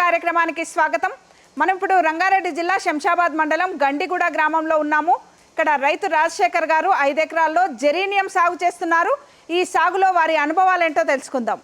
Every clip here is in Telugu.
కార్యక్రమానికి స్వాగతం. మనం ఇప్పుడు రంగారెడ్డి జిల్లా శంషాబాద్ మండలం గండిగూడ గ్రామంలో ఉన్నాము. ఇక్కడ రైతు రాజశేఖర్ గారు ఐదెకరాల్లో జెరీనియం సాగు చేస్తున్నారు. ఈ సాగులో వారి అనుభవాలు ఏంటో తెలుసుకుందాం.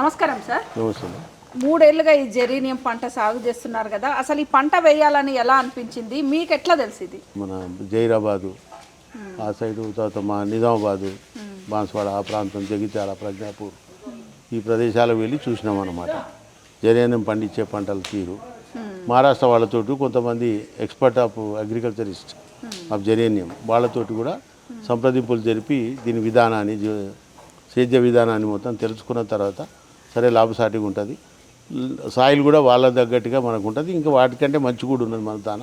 నమస్కారం సార్. నమస్కారం మూడేళ్ళుగా ఈ జెరీనియం పంట సాగు చేస్తున్నారు కదా. అసలు ఈ పంట వేయాలని ఎలా అనిపించింది? మీకు ఎట్లా తెలిసింది మన జైరాబాదు ఆ సైడు తర్వాత మా నిజామాబాదు బాన్స్వాడ ఆ ప్రాంతం జగిత్యాల ప్రజ్ఞాపూర్ ఈ ప్రదేశాలకు వెళ్ళి చూసినాం అన్నమాట. జరేనం పండించే పంటల తీరు. మహారాష్ట్ర వాళ్ళతోటి కొంతమంది expert of agriculturist of geranium వాళ్ళతోటి కూడా సంప్రదింపులు జరిపి దీని విధానాన్ని సేద్య విధానాన్ని మొత్తం తెలుసుకున్న తర్వాత సరే లాభసాటిగా ఉంటుంది. సాయిల్ కూడా వాళ్ళ తగ్గట్టుగా మనకు ఉంటుంది ఇంకా వాటికంటే మంచి కూడా ఉన్నది మన తాన.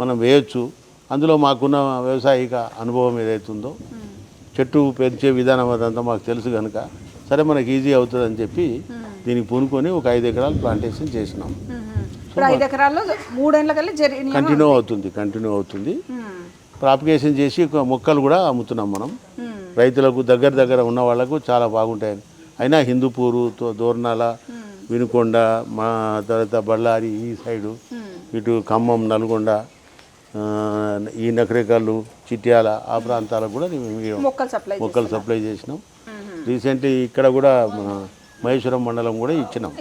మనం వేయొచ్చు. అందులో మాకున్న వ్యవసాయిక అనుభవం ఏదైతుందో చెట్టు పెంచే విధానం అదంతా మాకు తెలుసు కనుక సరే మనకి ఈజీ అవుతుందని చెప్పి దీనికి పూనుకొని ఒక ఐదు ఎకరాలు ప్లాంటేషన్ చేసినాం. ఐదు ఎకరాల్లో కంటిన్యూ అవుతుంది కంటిన్యూ అవుతుంది. ప్రాపిగేషన్ చేసి మొక్కలు కూడా అమ్ముతున్నాం మనం. రైతులకు దగ్గర దగ్గర ఉన్న వాళ్ళకు చాలా బాగుంటాయి అయినా హిందూపూరు తో- దోర్నాల వినుకొండ మా తర్వాత బళ్ళారి ఈ సైడు ఇటు ఖమ్మం నల్గొండ ఈ నకరేకల్లు చిట్యాల ఆ ప్రాంతాలకు కూడా మేము మొక్కలు సప్లై చేసినాం. రీసెంట్లీ ఇక్కడ కూడా మన మహేశ్వరం మండలం కూడా ఇచ్చినాం.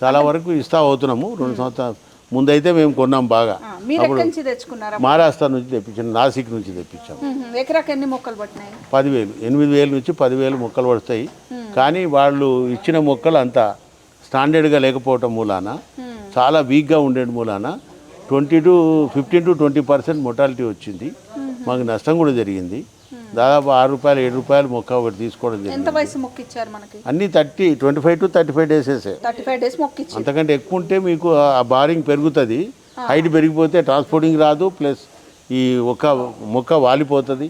చాలా వరకు ఇస్తా అవుతున్నాము రెండు సంవత్సరాలు. ముందైతే మేము కొన్నాం బాగా. మహారాష్ట్ర నుంచి తెప్పించాం నాసిక్ నుంచి తెప్పించాం. మ్మ్. ఎకరాకి ఎన్ని మొక్కలు పట్టినాయి? పదివేలు ఎనిమిది వేలు నుంచి పదివేలు మొక్కలు పడతాయి. కానీ వాళ్ళు ఇచ్చిన మొక్కలు అంత స్టాండర్డ్గా లేకపోవటం మూలాన చాలా వీక్గా ఉండే మూలాన twenty to fifteen to twenty percent mortality వచ్చింది. మాకు నష్టం కూడా జరిగింది. దాదాపు ఆరు రూపాయలు ఏడు రూపాయలు మొక్క ఒకటి తీసుకోవడం జరిగింది. ఎంత వయసు మొక్క ఇచ్చారు మనకి? అన్నీ thirty twenty five to thirty five డేసెసే. Thirty five days మొక్క ఇచ్చారు అంతకంటే ఎక్కువ ఉంటే మీకు ఆ బారింగ్ పెరుగుతుంది. హైట్ పెరిగిపోతే ట్రాన్స్పోర్టింగ్ రాదు ప్లస్ ఈ ఒక మొక్క వాలిపోతుంది.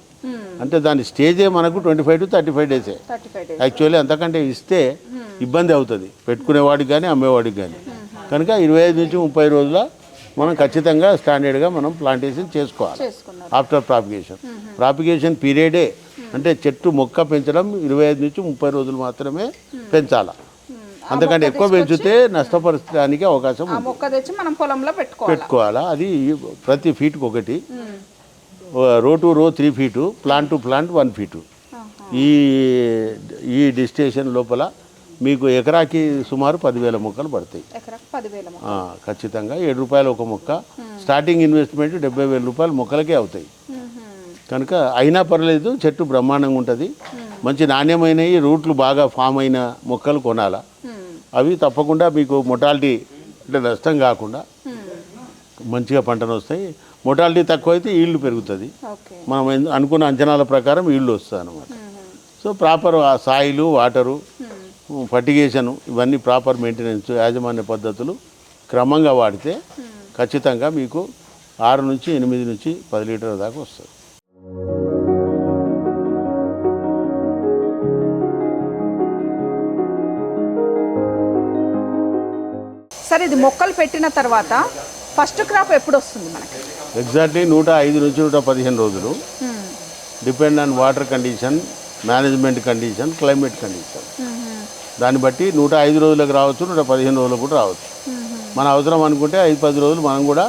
అంటే దాని స్టేజే మనకు twenty five to thirty five days. Actually అంతకంటే ఇస్తే ఇబ్బంది అవుతుంది. పెట్టుకునేవాడికి కానీ అమ్మేవాడికి కానీ కనుక ఇరవై ఐదు నుంచి ముప్పై రోజుల మనం ఖచ్చితంగా స్టాండర్డ్గా మనం ప్లాంటేషన్ చేసుకోవాలి. ఆఫ్టర్ ప్రాపిగేషన్ ప్రాపిగేషన్ పీరియడే అంటే చెట్టు మొక్క పెంచడం ఇరవై ఐదు నుంచి ముప్పై రోజులు మాత్రమే పెంచాలి. అంతకంటే ఎక్కువ పెంచితే నష్టపరచడానికి అవకాశం మొక్క తెచ్చి మనం పొలంలో పెట్టుకోవాలా? అది ప్రతి ఫీట్కి ఒకటి. Row to row three feet plant to plant one feet ఈ ఈ డిస్టేషన్ లోపల మీకు ఎకరాకి సుమారు పదివేల మొక్కలు పడతాయి. ఖచ్చితంగా ఏడు రూపాయలు ఒక మొక్క. స్టార్టింగ్ ఇన్వెస్ట్మెంట్ డెబ్బై వేల రూపాయలు మొక్కలకే అవుతాయి. కనుక అయినా పర్లేదు చెట్టు బ్రహ్మాండంగా ఉంటుంది. మంచి నాణ్యమైనవి రూట్లు బాగా ఫామ్ అయిన మొక్కలు కొనాలా? అవి తప్పకుండా మీకు మొటాలిటీ అంటే నష్టం కాకుండా మంచిగా పంటను వస్తాయి. మొటాలిటీ తక్కువ అయితే ఈల్డ్ పెరుగుతుంది. మనం అనుకున్న అంచనాల ప్రకారం ఈల్డ్ వస్తుంది అనమాట సో ప్రాపర్ ఆ సాయిలు వాటరు ఫర్టిగేషను ఇవన్నీ ప్రాపర్ మెయింటెనెన్స్ యాజమాన్య పద్ధతులు క్రమంగా వాడితే ఖచ్చితంగా మీకు ఆరు నుంచి ఎనిమిది నుంచి పది లీటర్ల దాకా వస్తుంది. సరే ఇది మొక్కలు పెట్టిన తర్వాత ఫస్ట్ క్రాప్ ఎప్పుడు వస్తుంది మనకి? ఎగ్జాక్ట్లీ నూట ఐదు నుంచి నూట పదిహేను రోజులు. Depend on water condition management condition climate condition. దాన్ని బట్టి నూట ఐదు రోజులకు రావచ్చు నూట పదిహేను రోజులకు కూడా రావచ్చు. మన అవసరం అనుకుంటే ఐదు పది రోజులు మనం కూడా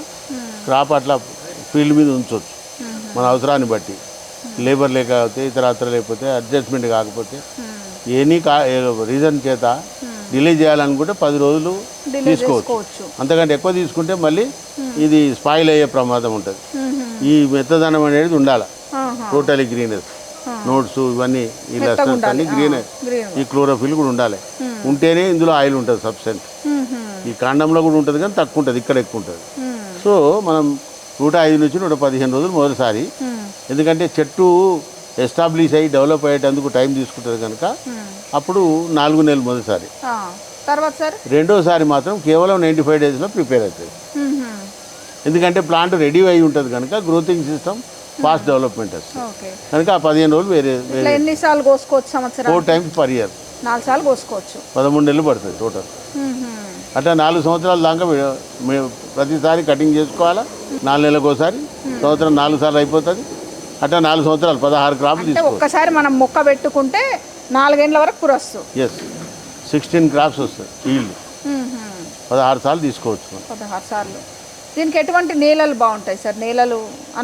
క్రాప్ అట్లా ఫీల్డ్ మీద ఉంచవచ్చు మన అవసరాన్ని బట్టి. లేబర్ లేకపోతే ఇతరత్ర లేకపోతే అడ్జస్ట్మెంట్ కాకపోతే ఎనీ కా రీజన్ చేత డిలే చేయాలనుకుంటే పది రోజులు తీసుకోవచ్చు. అంతకంటే ఎక్కువ తీసుకుంటే మళ్ళీ ఇది స్పాయిల్ అయ్యే ప్రమాదం ఉంటుంది. ఈ మెత్తదనం అనేది ఉండాలి. టోటలీ గ్రీనెస్ నోట్స్ ఇవన్నీ ఈ లెసన్స్ అన్ని గ్రీన్ ఈ క్లోరోఫిల్ కూడా ఉండాలి. ఉంటేనే ఇందులో ఆయిల్ ఉంటుంది సబ్స్టెంట్. ఈ కాండంలో కూడా ఉంటుంది కానీ తక్కువ ఉంటుంది ఇక్కడ ఎక్కువ ఉంటుంది. సో మనం నూట ఐదు నుంచి నూట పదిహేను రోజులు మొదటిసారి ఎందుకంటే చెట్టు ఎస్టాబ్లిష్ అయ్యి డెవలప్ అయ్యేటందుకు టైం తీసుకుంటుంది కనుక అప్పుడు నాలుగు నెలలు మొదటిసారి. రెండోసారి మాత్రం కేవలం నైంటీ ఫైవ్ డేస్లో ప్రిపేర్ అవుతుంది. ఎందుకంటే ప్లాంట్ రెడీ అయి ఉంటుంది కనుక గ్రోతింగ్ సిస్టమ్ ఫాస్ట్ డెవలప్మెంట్ వస్తుంది. కనుక ఆ పదిహేను రోజులు వేరే ఎన్నిసార్లు కోసుకోవచ్చు సంవత్సరం ఫోర్ టైమ్స్ పర్ ఇయర్ నాలుగు సార్లు కోసుకోవచ్చు. పదమూడు నెలలు పడుతుంది టోటల్. అట్లా నాలుగు సంవత్సరాల దాకా ప్రతిసారి కటింగ్ చేసుకోవాలా? నాలుగు నెలలకు ఒకసారి సంవత్సరం నాలుగు సార్లు అయిపోతుంది. అట్లా నాలుగు సంవత్సరాలు పదహారు తీసుకోవచ్చు. ఒక్కసారి మనం మొక్క పెట్టుకుంటే నాలుగేండ్ల వరకు పురొచ్చు ఎస్ సిక్స్టీన్ క్రాప్స్ వస్తాయి ఈల్డ్ పదహారు సార్లు తీసుకోవచ్చు పదహారు సార్లు. దీనికి ఎటువంటి నేలలు బాగుంటాయి సార్? నేలలు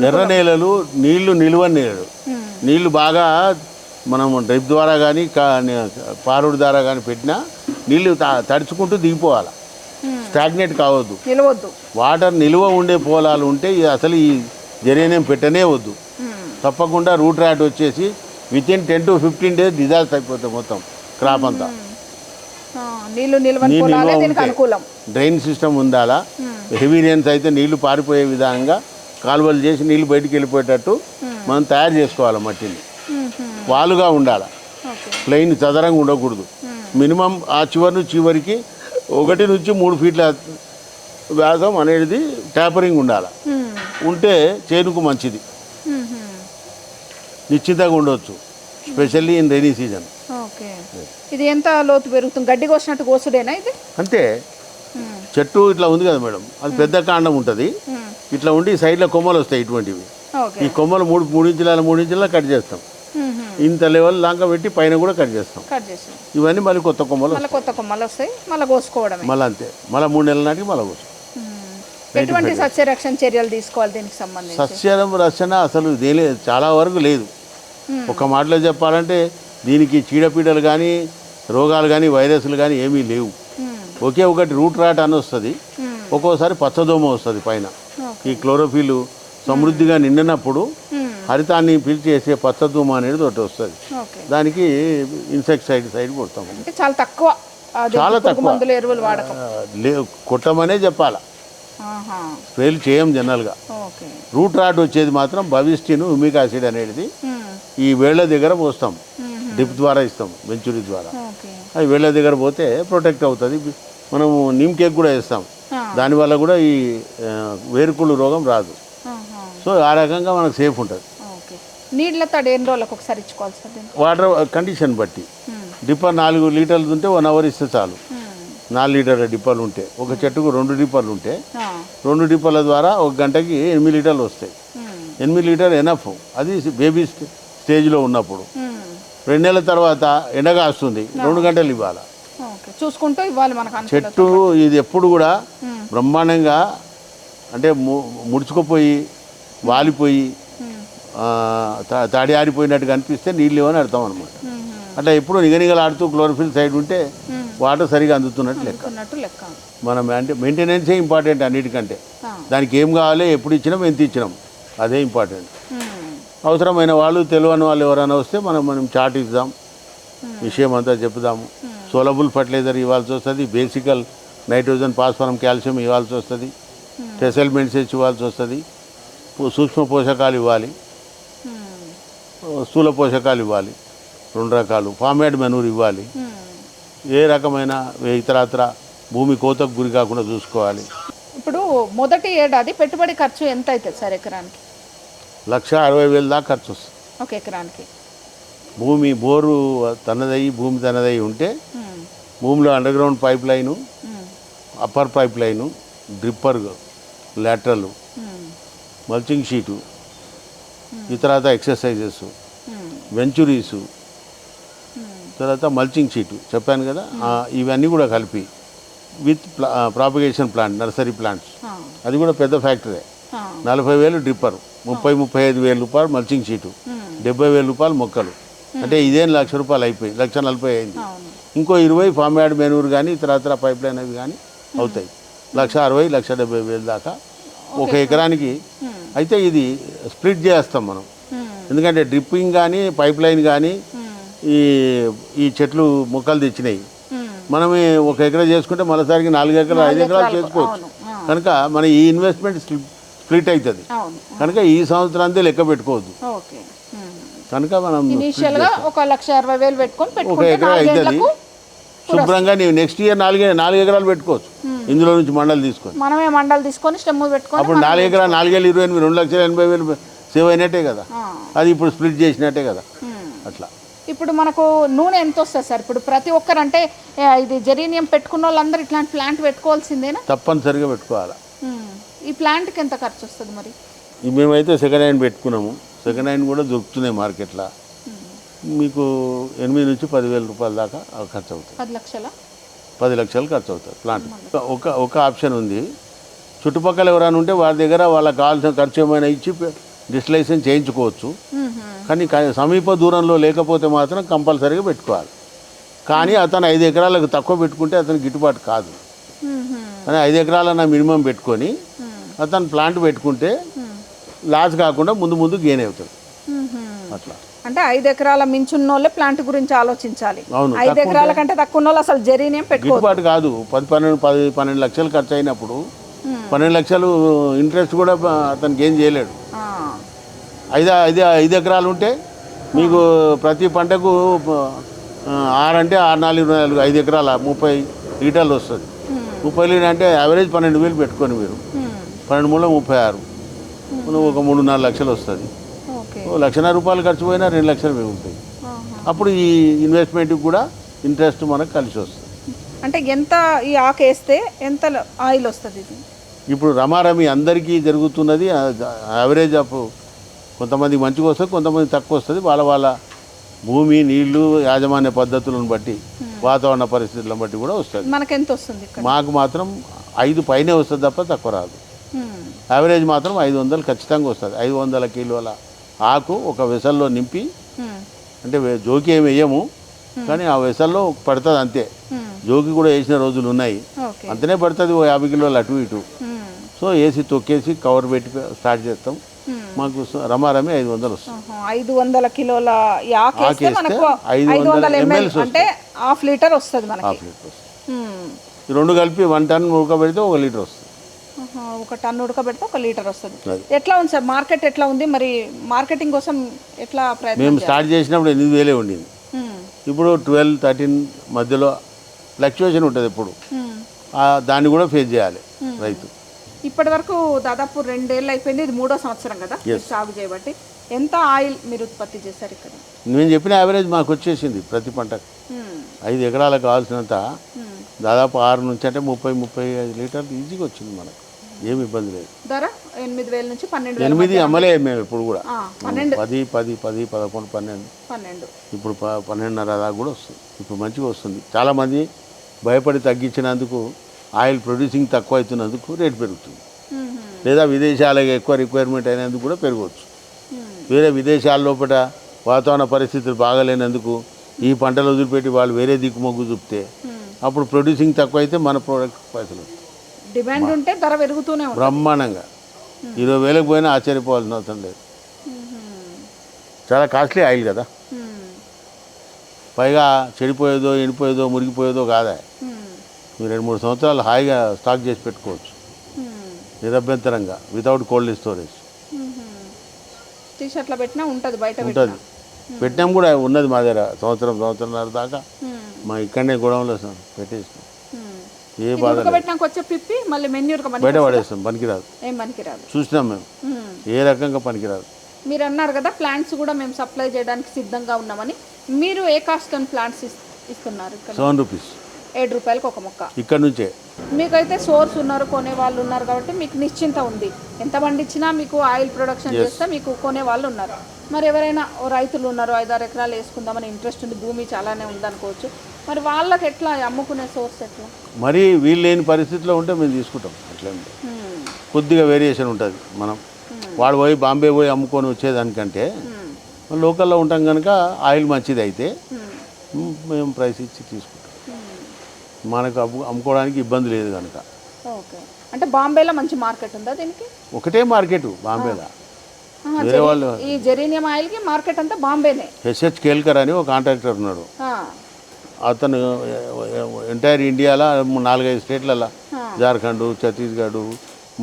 ఎర్ర నేలలు నీళ్ళు నిలువ నేలలు. మ్మ్. నీళ్ళు బాగా మనం డ్రిప్ ద్వారా కానీ పారుడు ద్వారా కానీ పెట్టినా నీళ్ళు తడుచుకుంటూ దిగిపోవాలి. స్టాగ్నేట్ కావద్దు. నిలవద్దు. వాటర్ నిల్వ ఉండే పొలాలు ఉంటే అసలు ఈ జరేనేం పెట్టనే వద్దు. తప్పకుండా రూట్ ర్యాట్ వచ్చేసి within ten to fifteen days dissolve అయిపోతుంది మొత్తం క్రాప్ అంతా. నీళ్ళు నిల్వ డ్రైన్ సిస్టమ్ ఉండాలా? హెవీ రేన్స్ అయితే నీళ్ళు పారిపోయే విధంగా కాలువలు చేసి నీళ్ళు బయటికి వెళ్ళిపోయేటట్టు మనం తయారు చేసుకోవాలి మట్టిని. మ్మ్హ. వాలుగా ఉండాలి. ప్లెయిన్ చదరంగా ఉండకూడదు. మినిమం ఆ చివరి నుంచి చివరికి ఒకటి నుంచి మూడు ఫీట్ల వ్యాసం అనేది ట్యాపరింగ్ ఉండాలి. ఉంటే చేనుకు మంచిది. నిశ్చితంగా ఉండొచ్చు. Specially in rainy season okay ఇది ఎంత లోతు పెరుగుతుంది? గడ్డి కోసినట్టు కోసుడేనా ఇది? అంటే మ్మ్. చెట్టు ఇట్లా ఉంది కదా మేడం. అది పెద్ద కాండం ఉంటుంది. మ్మ్. ఇట్లా ఉండి సైడ్లో కొమ్మలు వస్తాయి ఇటువంటివి. ఈ కొమ్మలు మూడు మూడు ఇంచుల మూడు ఇంచుల కట్ చేస్తాం. మ్మ్హ. ఇంత లెవెల్ దాకా పెట్టి పైన కూడా కట్ చేస్తాం. ఇవన్నీ మళ్ళీ కొత్త కొమ్మలు కొత్త కొమ్మలు వస్తాయి. మళ్ళీ కోసుకోవడమే. మళ్ళీ అంతే. మళ్ళీ మూడు నెలల నాటికి మళ్ళీ కోసం మ్మ్. ఎటువంటి సస్యరక్షణ చర్యలు తీసుకోవాలి దీనికి సంబంధించి? సస్యం రచన అసలు దేలే చాలా వరకు లేదు. ఒక మాటలో చెప్పాలంటే దీనికి చీడపీడలు కానీ రోగాలు కానీ వైరస్లు కానీ ఏమీ లేవు. ఒకే ఒకటి రూట్ రాట్ అని వస్తుంది. ఒక్కోసారి పచ్చదోమ వస్తుంది పైన. ఈ క్లోరోఫిల్ సమృద్ధిగా నిండినప్పుడు. హరితాన్ని పిలిచేసే పచ్చదోమ అనేది ఒకటి వస్తుంది దానికి ఇన్సెక్టిసైడ్ సైడ్ కొడతాం చాలా తక్కువ చాలా తక్కువ. కొట్టమనే చెప్పాలా. స్ప్రేలు చేయం జనరల్గా రూట్ రాట్ వచ్చేది మాత్రం భవిష్టిన్ ఉమిక్ యాసిడ్ అనేది. ఈ వేళ్ళ దగ్గర పోస్తాం డ్రిప్ ద్వారా ఇస్తాం వెంచురీ ద్వారా అది వేళ్ళ దగ్గర పోతే ప్రొటెక్ట్ అవుతుంది మనము నిమ్ కేక్ కూడా ఇస్తాం ఆ. దానివల్ల కూడా ఈ వేరుకుళ్ళు రోగం రాదు. సో ఆ రకంగా మనకు సేఫ్ ఉంటుంది నీళ్ళ తడి ఎన్ని రోజులకు ఒకసారి ఇచ్చుకోవాలి వాటర్ కండిషన్ బట్టి. డిప్పర్ నాలుగు లీటర్లు ఉంటే వన్ అవర్ ఇస్తే చాలు. నాలుగు లీటర్ల డిప్పర్లు ఉంటే ఒక చెట్టుకు రెండు డిప్పర్లు ఉంటే. రెండు డిప్పర్ల ద్వారా ఒక గంటకి ఎనిమిది లీటర్లు వస్తాయి. ఎనిమిది లీటర్ ఎనఫ్ అది బేబీ స్టే- స్టేజ్లో ఉన్నప్పుడు. రెండు నెలల తర్వాత ఎండగా వస్తుంది. రెండు గంటలు ఇవ్వాలి? చూసుకుంటూ ఇవ్వాలి మనకు చెట్టు ఇది ఎప్పుడు కూడా బ్రహ్మాండంగా అంటే ముడుచుకుపోయి వాలిపోయి తాడి ఆరిపోయినట్టు కనిపిస్తే నీళ్ళు ఇవ్వని అర్థం అనమాట. అట్లా ఎప్పుడు నిగనిగలాడుతూ క్లోరోఫిల్ సైడ్ ఉంటే వాటర్ సరిగా అందుతున్నట్టు లెక్క. మనం అంటే మెయింటెనెన్సే ఇంపార్టెంట్ అన్నిటికంటే. దానికి ఏం కావాలి ఎప్పుడు ఇచ్చినాం ఎంత ఇచ్చినాం అదే ఇంపార్టెంట్. అవసరమైన వాళ్ళు తెలియని వాళ్ళు ఎవరైనా వస్తే మనం మనం చాట్ ఇద్దాం. విషయం అంతా చెప్దాము. సోలబుల్ ఫర్టిలైజర్ ఇవ్వాల్సి వస్తుంది. బేసికల్ నైట్రోజన్ ఫాస్ఫరం కాల్షియం ఇవ్వాల్సి వస్తుంది. టెసెల్మెంట్స్ ఇవ్వాల్సి వస్తుంది. సూక్ష్మ పోషకాలు ఇవ్వాలి. స్థూల పోషకాలు ఇవ్వాలి. రెండు రకాలు. ఫార్మేడ్ మెనూర్ ఇవ్వాలి. ఏ రకమైన ఇతరత్ర భూమి కోతకు గురి కాకుండా చూసుకోవాలి. ఇప్పుడు మొదటి ఏడాది పెట్టుబడి ఖర్చు ఎంత అవుతుంది సార్ ఎకరానికి? లక్ష అరవై వేలు దాకా ఖర్చు వస్తుంది ఒక ఎకరానికి భూమి బోరు తనదయ్యి భూమి తనదయ్యి ఉంటే. భూమిలో underground pipeline. Upper pipeline dripper lateral. Mulching sheet ఇతరత exercises. Venturis. తర్వాత మల్చింగ్ షీటు చెప్పాను కదా ఇవన్నీ కూడా కలిపి with propagation plant nursery plants. అది కూడా పెద్ద ఫ్యాక్టరీ. నలభై వేలు డ్రిప్పర్. ముప్పై ముప్పై ఐదు వేల రూపాయలు మల్చింగ్ షీటు. డెబ్బై వేల రూపాయలు మొక్కలు. అంటే ఇదేం లక్ష రూపాయలు అయిపోయి లక్ష నలభై అయింది. ఇంకో ఇరవై ఫామ్ యాడ్ మెనూర్ కానీ ఇతరత్ర పైప్ లైన్ అవి కానీ అవుతాయి. లక్ష అరవై లక్ష డెబ్బై వేలు దాకా ఒక ఎకరానికి. అయితే ఇది స్ప్లిట్ చేస్తాం మనం. ఎందుకంటే డ్రిప్పింగ్ కానీ పైప్ లైన్ కానీ. ఈ ఈ చెట్లు మొక్కలు తెచ్చినాయి. మనం ఒక ఎకరా చేసుకుంటే మరోసారికి నాలుగు ఎకరాలు ఐదు ఎకరాలు చేసుకోవచ్చు. కనుక మన ఈ ఇన్వెస్ట్మెంట్ స్ప్లిట్ అవుతుంది కనుక ఈ సంవత్సరాంతే లెక్క పెట్టుకోవద్దు. కనుక మనం ఒక లక్ష అరవై వేలు పెట్టుకొని ఒక ఎకరా అవుతుంది శుభ్రంగా నీవు నెక్స్ట్ ఇయర్ నాలుగే నాలుగు ఎకరాలు పెట్టుకోవచ్చు. ఇందులో నుంచి మండలు తీసుకొని. మనమే మండలు తీసుకొని స్టెమ్ పెట్టుకొని అప్పుడు నాలుగు ఎకరాలు నాలుగేళ్ళు ఇరవై ఎనిమిది రెండు లక్షల ఎనభై వేలు సేవ్ అయినట్టే కదా. అది ఇప్పుడు స్ప్లిట్ చేసినట్టే కదా. అట్లా. ఇప్పుడు మనకు నూనె ఎంత వస్తుంది సార్? ఇప్పుడు ప్రతి ఒక్కరు అంటే ఏ, ఇది జెరీనియం పెట్టుకున్న వాళ్ళందరూ ఇట్లాంటి ప్లాంట్ పెట్టుకోవాల్సిందేనా? తప్పనిసరిగా పెట్టుకోవాలి. ఈ ప్లాంట్కి ఎంత ఖర్చు వస్తుంది మరి మేమైతే సెకండ్ హ్యాండ్ పెట్టుకున్నాము. సెకండ్ హ్యాండ్ కూడా దొరుకుతున్నాయి మార్కెట్లో. మీకు ఎనిమిది నుంచి పదివేల రూపాయల దాకా ఖర్చు అవుతాయి పది లక్షల? పది లక్షలు ఖర్చు అవుతుంది ప్లాంట్ ఒక ఒక ఆప్షన్ ఉంది. చుట్టుపక్కల ఎవరైనా ఉంటే వారి దగ్గర వాళ్ళకి కావాల్సిన ఖర్చు ఏమైనా ఇచ్చి డిస్లైసెన్స్ చేయించుకోవచ్చు. కానీ సమీప దూరంలో లేకపోతే మాత్రం కంపల్సరీగా పెట్టుకోవాలి. కానీ అతను ఐదు ఎకరాలకు తక్కువ పెట్టుకుంటే అతనికి గిట్టుబాటు కాదు. కానీ ఐదు ఎకరాలన్న మినిమం పెట్టుకొని అతను ప్లాంట్ పెట్టుకుంటే లాస్ కాకుండా ముందు ముందు గెయిన్ అవుతుంది అట్లా. అంటే ఐదు ఎకరాల మించున్న వాళ్ళే ప్లాంట్ గురించి ఆలోచించాలి. అవును, ఐదు ఎకరాల కంటే తక్కువ ఉన్న వాళ్ళు అసలు జెరీనియం పెట్టుకోవద్దు. గిట్టుబాటు కాదు. పది పన్నెండు పది పన్నెండు లక్షలు ఖర్చు అయినప్పుడు పన్నెండు లక్షలు ఇంట్రెస్ట్ కూడా అతనికి ఏం చేయలేడు. ఐదు ఐదు ఐదు ఎకరాలు ఉంటే మీకు ప్రతి పంటకు ఆరు అంటే ఆరు నాలుగు నాలుగు ఐదు ఎకరాల ముప్పై లీటర్లు వస్తుంది. ముప్పై లీటర్ అంటే యావరేజ్ పన్నెండు వేలు పెట్టుకొని మీరు. పన్నెండు మూల ముప్పై ఆరు. మనం ఒక మూడు నాలుగు లక్షలు వస్తుంది. లక్షన్నర రూపాయలు ఖర్చు పోయినా రెండు లక్షలు మిగులుతాయి ఆహా. అప్పుడు ఈ ఇన్వెస్ట్మెంట్కి కూడా ఇంట్రెస్ట్ మనకు కలిసి వస్తుంది. అంటే ఎంత ఈ ఆకు వేస్తే ఎంత ఆయిల్ వస్తుంది ఇది? ఇప్పుడు రమారమి అందరికీ జరుగుతున్నది యావరేజ్ ఆఫ్ కొంతమంది మంచిగా వస్తుంది కొంతమంది తక్కువ వస్తుంది. వాళ్ళ వాళ్ళ భూమి నీళ్ళు యాజమాన్య పద్ధతులను బట్టి వాతావరణ పరిస్థితులను బట్టి కూడా వస్తుంది. మనకి ఎంత వస్తుంది మాకు మాత్రం ఐదు పైనే వస్తుంది తప్ప తక్కువ రాదు. యావరేజ్ మాత్రం ఐదు వందలు ఖచ్చితంగా వస్తుంది ఐదు వందల కిలోల ఆకు ఒక వెసల్లో నింపి. అంటే జోకి ఏమి వేయము కానీ ఆ వెసల్లో పడుతుంది అంతే. జోకి కూడా వేసిన రోజులు ఉన్నాయి అంతనే పడుతుంది ఓ యాభై కిలోలు అటు ఇటు. సో వేసి తొక్కేసి కవర్ పెట్టి స్టార్ట్ చేస్తాం. మాకు రమారమి ఐదు వందలు వస్తుంది ఐదు వందల కిలోల ఐదు ఐదు వందల వందల ఎంఎల్ MLs అంటే హాఫ్ లీటర్ వస్తుంది హాఫ్ లీటర్ వస్తుంది రెండు కలిపి వన్ టన్ ఉడకబెడితే ఒక లీటర్ వస్తుంది ఒక టన్ను ఉడకబెడితే ఒక లీటర్ వస్తుంది. ఎట్లా ఉంది సార్? మార్కెట్ ఎట్లా ఉంది? మరి మార్కెటింగ్ కోసం ఎట్లా ప్రయత్నం మేము స్టార్ట్ చేసినప్పుడు ఎనిమిది వేలే ఉండింది. ఇప్పుడు ట్వెల్వ్ థర్టీన్ మధ్యలో ఫ్లక్చువేషన్ ఉంటుంది ఎప్పుడు. దాన్ని కూడా ఫేస్ చేయాలి రైతు. ఇప్పటి వరకు దాదాపు రెండేళ్ళు అయిపోయింది. ఇది మూడో సంవత్సరం కదా సాగు చేయబట్టి. ఎంత ఆయిల్ మీరు ఉత్పత్తి చేశారు ఇక్కడ? నేను చెప్పిన యావరేజ్ మాకు వచ్చేసింది ప్రతి పంటకు. ఐదు ఎకరాలకు కావాల్సినంత. దాదాపు ఆరు నుంచి అంటే ముప్పై ముప్పై ఐదు లీటర్లు ఈజీగా వచ్చింది మనకు. ఏమి ఇబ్బంది లేదు. ధర ఎనిమిది వేల నుంచి పన్నెండు ఎనిమిది అమ్మలే మేము ఇప్పుడు కూడా. పన్నెండు. పది పది పది పదకొండు పన్నెండు. పన్నెండు. ఇప్పుడు పన్నెండున్నర దాకా కూడా వస్తుంది. ఇప్పుడు మంచిగా వస్తుంది. చాలామంది భయపడి తగ్గించినందుకు ఆయిల్ ప్రొడ్యూసింగ్ తక్కువ అవుతున్నందుకు రేటు పెరుగుతుంది. లేదా విదేశాలకు ఎక్కువ రిక్వైర్మెంట్ అయినందుకు కూడా పెరగవచ్చు. వేరే విదేశాల లోపల వాతావరణ పరిస్థితులు బాగాలేనందుకు ఈ పంటలు వదిలిపెట్టి వాళ్ళు వేరే దిక్కు మొగ్గు చూపితే. అప్పుడు ప్రొడ్యూసింగ్ తక్కువ అయితే మన ప్రోడక్ట్ పైసలు వస్తాయి. డిమాండ్ ఉంటే ధర పెరుగుతూనే ఉంటుంది. బ్రహ్మాండంగా. ఇరవై వేలకు పోయినా ఆశ్చర్యపోవాల్సిన అవసరం లేదు. చాలా కాస్ట్లీ ఆయిల్ కదా. పైగా చెడిపోయేదో ఎండిపోయేదో మురిగిపోయేదో కాదా. మీరు రెండు మూడు సంవత్సరాలు హాయిగా స్టాక్ చేసి పెట్టుకోవచ్చు. నిరభ్యంతరంగా వితౌట్ కోల్డ్ స్టోరేజ్ టీ షర్ట్లో పెట్టినా ఉంటుంది బయట ఉంటుంది. పెట్టినా కూడా ఉన్నది మా దగ్గర సంవత్సరం సంవత్సరంన్నర దాకా. మా ఇక్కడనే గొడవలో పెట్టేసినాం. ఏ బాధ లేదు. ఉడకబెట్టినాక వచ్చే పిప్పి మళ్ళీ బయట పడేస్తాం పనికిరాదు. ఏం పనికిరాదు? చూసినాం మేము. మ్మ్. ఏ రకంగా పనికిరాదు. మీరు అన్నారు కదా ప్లాంట్స్ కూడా మేము సప్లై చేయడానికి సిద్ధంగా ఉన్నామని. మీరు ఏ కాస్ట్ ప్లాంట్స్ ఇస్తున్నారు సెవెన్ రూపీస్. ఏడు రూపాయలకు ఒక మొక్క. ఇక్కడ నుంచే. మీకైతే సోర్స్ ఉన్నారు కొనే వాళ్ళు ఉన్నారు కాబట్టి మీకు నిశ్చింత ఉంది. ఎంత పండించినా మీకు ఆయిల్ ప్రొడక్షన్ చేస్తే మీకు కొనే వాళ్ళు ఉన్నారు. మరి ఎవరైనా రైతులు ఉన్నారు ఐదారు ఎకరాలు వేసుకుందామని ఇంట్రెస్ట్ ఉంది భూమి చాలానే ఉందనుకోవచ్చు మరి వాళ్ళకి ఎట్లా అమ్ముకునే సోర్స్ ఎట్లా మరి వీలు లేని పరిస్థితిలో ఉంటే మేము తీసుకుంటాం అట్లా. మ్మ్. కొద్దిగా వేరియేషన్ ఉంటుంది మనం వాడు పోయి బాంబే పోయి అమ్ముకొని వచ్చేదానికంటే. మనం లోకల్లో ఉంటాం కనుక ఆయిల్ మంచిది అయితే మ్మ్. ప్రైస్ ఇచ్చి తీసుకుంటాం. మనకు అమ్ము అమ్ముకోవడానికి ఇబ్బంది లేదు కనుక ఓకే అంటే బాంబేలో మంచి మార్కెట్ ఉందా దీనికి ఒకటే మార్కెట్ బాంబేలో వేరే వాళ్ళు ఈ జెరీనియం ఆయిల్కి మార్కెట్ అంతా బాంబేనే. కేల్కర్ అని ఒక కాంట్రాక్టర్ ఉన్నాడు. అతను ఎంటైర్ ఇండియాలో నాలుగైదు స్టేట్లలో. జార్ఖండ్ ఛత్తీస్గఢ్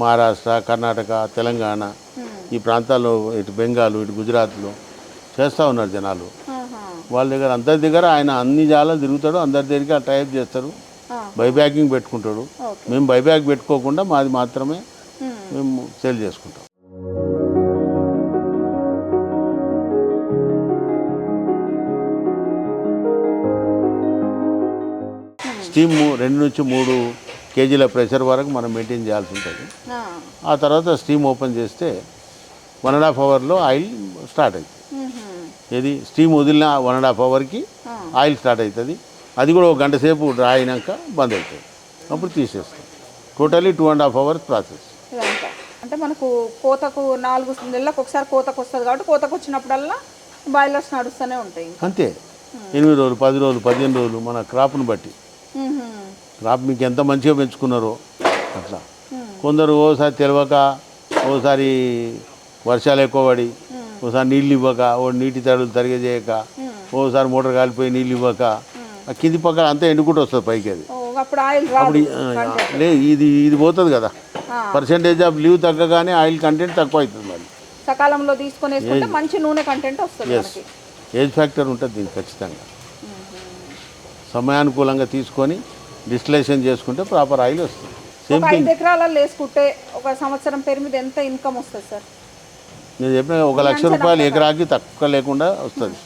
మహారాష్ట్ర కర్ణాటక తెలంగాణ. ఈ ప్రాంతాల్లో ఇటు బెంగాల్ ఇటు గుజరాత్లో చేస్తూ ఉన్నారు జనాలు. వాళ్ళ దగ్గర అందరి దగ్గర ఆయన అన్ని జాగాలు తిరుగుతాడు అందరి దగ్గరికి టైప్ చేస్తారు. బైబ్యాకింగ్ పెట్టుకుంటాడు. మేము బైబ్యాక్ పెట్టుకోకుండా మాది మాత్రమే. మేము సేల్ చేసుకుంటాం. స్టీమ్ రెండు నుంచి మూడు కేజీల ప్రెషర్ వరకు మనం మెయింటైన్ చేయాల్సి ఉంటుంది. ఆ, తర్వాత స్టీమ్ ఓపెన్ చేస్తే వన్ అండ్ హాఫ్ అవర్లో ఆయిల్ స్టార్ట్ అవుతుంది. ఏది? స్టీమ్ వదిలిన వన్ అండ్ హాఫ్ అవర్కి. ఆయిల్ స్టార్ట్ అవుతుంది అది కూడా ఒక గంట సేపు డ్రా అయినాక బంద్ అవుతుంది అప్పుడు తీసేస్తాం. Totally two and half hours process. అంటే మనకు కోతకు నాలుగు నెలలకు ఒకసారి కోతకు వస్తుంది కాబట్టి కోతకు వచ్చినప్పుడల్లా బాయిలర్స్ నడుస్తూనే ఉంటాయి అంతే. ఎనిమిది రోజులు పది రోజులు పదిహేను రోజులు మన క్రాప్ను బట్టి. క్రాప్ మీకు ఎంత మంచిగా పెంచుకున్నారో అట్లా. కొందరు ఓసారి తెలియక ఓసారి వర్షాలు ఎక్కువ పడి ఓసారి నీళ్ళు ఇవ్వక ఓ నీటి తడులు తరిగజేయక ఓసారి మోటార్ కాలిపోయి నీళ్ళు ఇవ్వక ఆ కింది పక్కన అంతా ఎండుకుంటూ వస్తుంది పైకి అది. అప్పుడు ఆయిల్ రాదు. అప్పుడు ఈ- ఆ, లే ఇది ఇది పోతుంది కదా. పర్సంటేజ్ ఆఫ్ లీవ్ తగ్గగానే ఆయిల్ కంటెంట్ తక్కువ అవుతుంది మళ్ళీ సకాలంలో తీసుకొని మంచి నూనె కంటెంట్ వస్తుంది ఏజ్ ఫ్యాక్టర్ ఉంటుంది దీనికి ఖచ్చితంగా. సమయానుకూలంగా తీసుకొని డిస్టిలేషన్ చేసుకుంటే ప్రాపర్ ఆయిల్ వస్తుంది. సేమ్ ఐదు ఎకరాలలో వేసుకుంటే ఒక సంవత్సరం పేరు మీద ఎంత ఇన్కమ్ వస్తుంది సార్? నేను చెప్పిన ఒక లక్ష రూపాయలు ఎకరాకి తక్కువ లేకుండా వస్తుంది.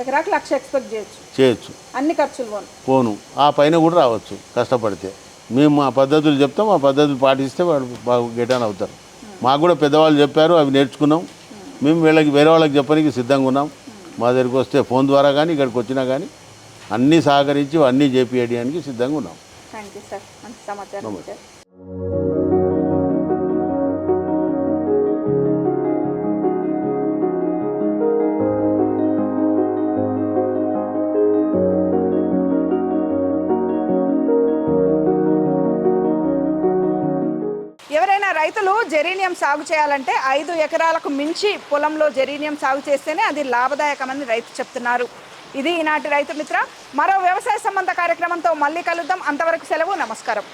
ఎకరాకి లక్ష ఎక్స్పెక్ట్ చేయొచ్చు. చేయొచ్చు. అన్ని ఖర్చులు పోను. పోను. ఆ పైన కూడా రావచ్చు కష్టపడితే. మేము మా పద్ధతులు చెప్తాం ఆ పద్ధతులు పాటిస్తే వాడు బాగా గెటాన్ అవుతారు. మాకు కూడా పెద్దవాళ్ళు చెప్పారు అవి నేర్చుకున్నాం. మేము వీళ్ళకి వేరే వాళ్ళకి చెప్పడానికి సిద్ధంగా ఉన్నాం. మా దగ్గరికి వస్తే ఫోన్ ద్వారా కానీ ఇక్కడికి వచ్చినా కానీ అన్నీ సహకరించి అన్నీ చేపియడానికి సిద్ధంగా ఉన్నాం. థ్యాంక్ యూ సార్ మంచి సమాచారం ఎవరైనా రైతులు జెరీనియం సాగు చేయాలంటే ఐదు ఎకరాలకు మించి పొలంలో జెరీనియం సాగు చేస్తేనే అది లాభదాయకమని రైతు చెప్తున్నారు. ఇది ఈనాటి రైతు మిత్ర. మరో వ్యవసాయ సంబంధ కార్యక్రమంతో మళ్ళీ కలుద్దాం. అంతవరకు సెలవు నమస్కారం.